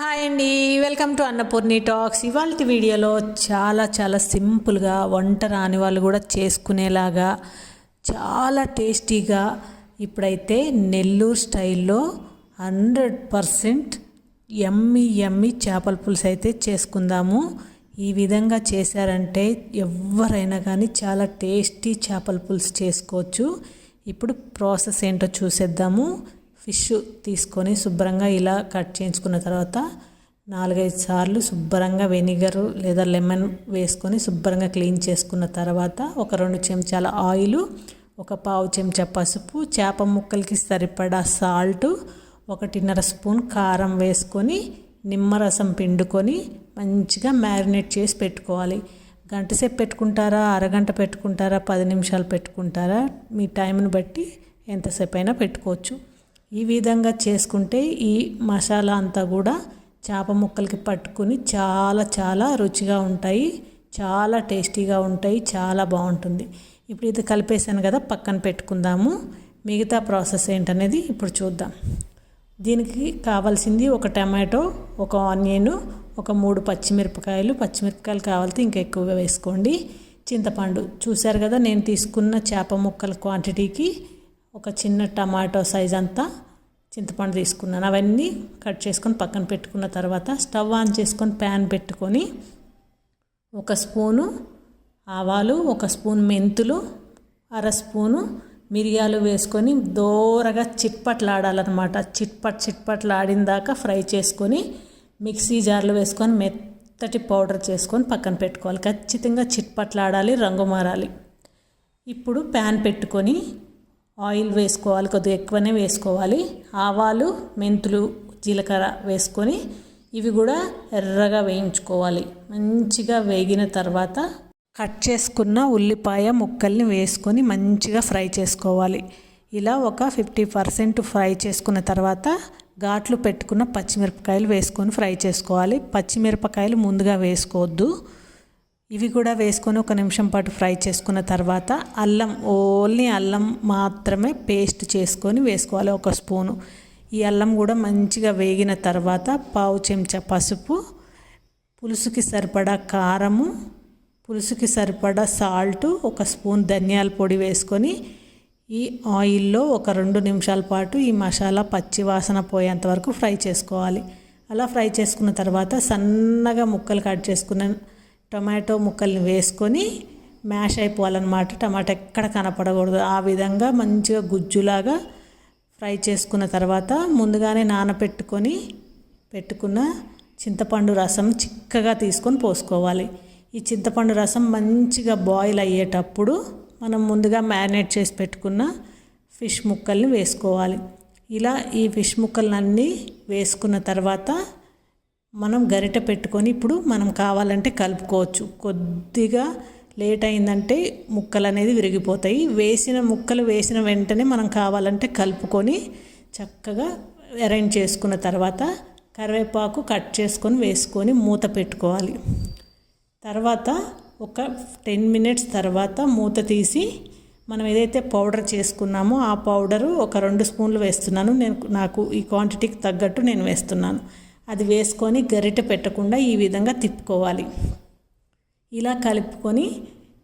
Hi అండి welcome to Annapurni talks ఇవాళ వీడియోలో చాలా చాలా సింపుల్గా వంట రాని వాళ్ళు కూడా చేసుకునేలాగా చాలా టేస్టీగా ఇప్పుడైతే నెల్లూరు స్టైల్లో హండ్రెడ్ పర్సెంట్ ఎమ్మి ఎమ్మి చేపల పులుసు అయితే చేసుకుందాము. ఈ విధంగా చేశారంటే ఎవరైనా కానీ చాలా టేస్టీ చేపల పులుసు చేసుకోవచ్చు. ఇప్పుడు ప్రాసెస్ ఏంటో చూసేద్దాము. ఫిష్ తీసుకొని శుభ్రంగా ఇలా కట్ చేయించుకున్న తర్వాత నాలుగైదు సార్లు శుభ్రంగా వెనిగర్ లేదా లెమన్ వేసుకొని శుభ్రంగా క్లీన్ చేసుకున్న తర్వాత ఒక రెండు చెంచాల ఆయిల్ ఒక పావు చెంచా పసుపు చేప ముక్కలకి సరిపడా సాల్ట్ ఒకటిన్నర స్పూన్ కారం వేసుకొని నిమ్మరసం పిండుకొని మంచిగా మ్యారినేట్ చేసి పెట్టుకోవాలి. గంట సేపు పెట్టుకుంటారా? అరగంట పెట్టుకుంటారా? పది నిమిషాలు పెట్టుకుంటారా? మీ టైంని బట్టి ఎంతసేపు అయినా పెట్టుకోవచ్చు. ఈ విధంగా చేసుకుంటే ఈ మసాలా అంతా కూడా చేప ముక్కలకి పట్టుకుని చాలా చాలా రుచిగా ఉంటాయి చాలా టేస్టీగా ఉంటాయి చాలా బాగుంటుంది. ఇప్పుడు ఇది కలిపేసాను కదా పక్కన పెట్టుకుందాము. మిగతా ప్రాసెస్ ఏంటనేది ఇప్పుడు చూద్దాం. దీనికి కావాల్సింది ఒక టమాటో ఒక ఆనియన్ ఒక మూడు పచ్చిమిరపకాయలు. పచ్చిమిరపకాయలు కావాలితే ఇంకా ఎక్కువగా వేసుకోండి. చింతపండు చూశారు కదా నేను తీసుకున్న చేప ముక్కల క్వాంటిటీకి ఒక చిన్న టమాటో సైజ్ అంతా చింతపండు తీసుకున్నాను. అవన్నీ కట్ చేసుకొని పక్కన పెట్టుకున్న తర్వాత స్టవ్ ఆన్ చేసుకొని ప్యాన్ పెట్టుకొని ఒక స్పూను ఆవాలు ఒక స్పూన్ మెంతులు అర స్పూను మిరియాలు వేసుకొని దోరగా చిట్పట్లాడాలన్నమాట. చిట్పట్ చిట్పట్లాడిన దాకా ఫ్రై చేసుకొని మిక్సీ జార్లో వేసుకొని మెత్తటి పౌడర్ చేసుకొని పక్కన పెట్టుకోవాలి. ఖచ్చితంగా చిట్పట్లాడాలి రంగు మారాలి. ఇప్పుడు ప్యాన్ పెట్టుకొని ఆయిల్ వేసుకోవాలి కొద్దిగా ఎక్కువనే వేసుకోవాలి. ఆవాలు మెంతులు జీలకర్ర వేసుకొని ఇవి కూడా ఎర్రగా వేయించుకోవాలి. మంచిగా వేగిన తర్వాత కట్ చేసుకున్న ఉల్లిపాయ ముక్కల్ని వేసుకొని మంచిగా ఫ్రై చేసుకోవాలి. ఇలా ఒక ఫిఫ్టీ పర్సెంట్ ఫ్రై చేసుకున్న తర్వాత ఘాట్లు పెట్టుకున్న పచ్చిమిరపకాయలు వేసుకొని ఫ్రై చేసుకోవాలి. పచ్చిమిరపకాయలు ముందుగా వేసుకోవద్దు. ఇవి కూడా వేసుకొని ఒక నిమిషం పాటు ఫ్రై చేసుకున్న తర్వాత అల్లం ఓన్లీ అల్లం మాత్రమే పేస్ట్ చేసుకొని వేసుకోవాలి ఒక స్పూను. ఈ అల్లం కూడా మంచిగా వేగిన తర్వాత పావు చెంచా పసుపు పులుసుకి సరిపడా కారము పులుసుకి సరిపడా సాల్ట్ ఒక స్పూన్ ధనియాల పొడి వేసుకొని ఈ ఆయిల్లో ఒక రెండు నిమిషాల పాటు ఈ మసాలా పచ్చి వాసన పోయేంత వరకు ఫ్రై చేసుకోవాలి. అలా ఫ్రై చేసుకున్న తర్వాత సన్నగా ముక్కలు కట్ చేసుకున్న టొమాటో ముక్కల్ని వేసుకొని మ్యాష్ అయిపోవాలన్నమాట. టమాటా ఎక్కడ కనపడకూడదు. ఆ విధంగా మంచిగా గుజ్జులాగా ఫ్రై చేసుకున్న తర్వాత ముందుగానే నానబెట్టుకొని పెట్టుకున్న చింతపండు రసం చిక్కగా తీసుకొని పోసుకోవాలి. ఈ చింతపండు రసం మంచిగా బాయిల్ అయ్యేటప్పుడు మనం ముందుగా మ్యారినేట్ చేసి పెట్టుకున్న ఫిష్ ముక్కల్ని వేసుకోవాలి. ఇలా ఈ ఫిష్ ముక్కలన్నీ వేసుకున్న తర్వాత మనం గరిట పెట్టుకొని ఇప్పుడు మనం కావాలంటే కలుపుకోవచ్చు. కొద్దిగా లేట్ అయిందంటే ముక్కలు అనేది విరిగిపోతాయి. వేసిన ముక్కలు వేసిన వెంటనే మనం కావాలంటే కలుపుకొని చక్కగా అరేంజ్ చేసుకున్న తర్వాత కరివేపాకు కట్ చేసుకొని వేసుకొని మూత పెట్టుకోవాలి. తర్వాత ఒక టెన్ మినిట్స్ తర్వాత మూత తీసి మనం ఏదైతే పౌడర్ చేసుకున్నామో ఆ పౌడరు ఒక రెండు స్పూన్లు వేస్తున్నాను. నేను నాకు ఈ క్వాంటిటీకి తగ్గట్టు నేను వేస్తున్నాను. అది వేసుకొని గరిటె పెట్టకుండా ఈ విధంగా తిప్పుకోవాలి. ఇలా కలుపుకొని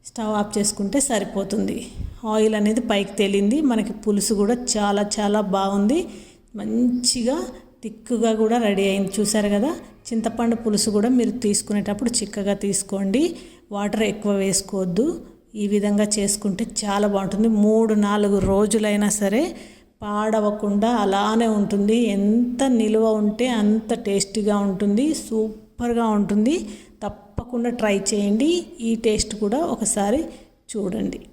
స్టవ్ ఆఫ్ చేసుకుంటే సరిపోతుంది. ఆయిల్ అనేది పైకి తేలింది. మనకి పులుసు కూడా చాలా చాలా బాగుంది. మంచిగా తిక్కుగా కూడా రెడీ అయింది. చూసారు కదా? చింతపండు పులుసు కూడా మీరు తీసుకునేటప్పుడు చిక్కగా తీసుకోండి. వాటర్ ఎక్కువ వేసుకోవద్దు. ఈ విధంగా చేసుకుంటే చాలా బాగుంటుంది. మూడు నాలుగు రోజులైనా సరే పాడవకుండా అలానే ఉంటుంది. ఎంత నిల్వ ఉంటే అంత టేస్టీగా ఉంటుంది. సూపర్గా ఉంటుంది. తప్పకుండా ట్రై చేయండి. ఈ టేస్ట్ కూడా ఒకసారి చూడండి.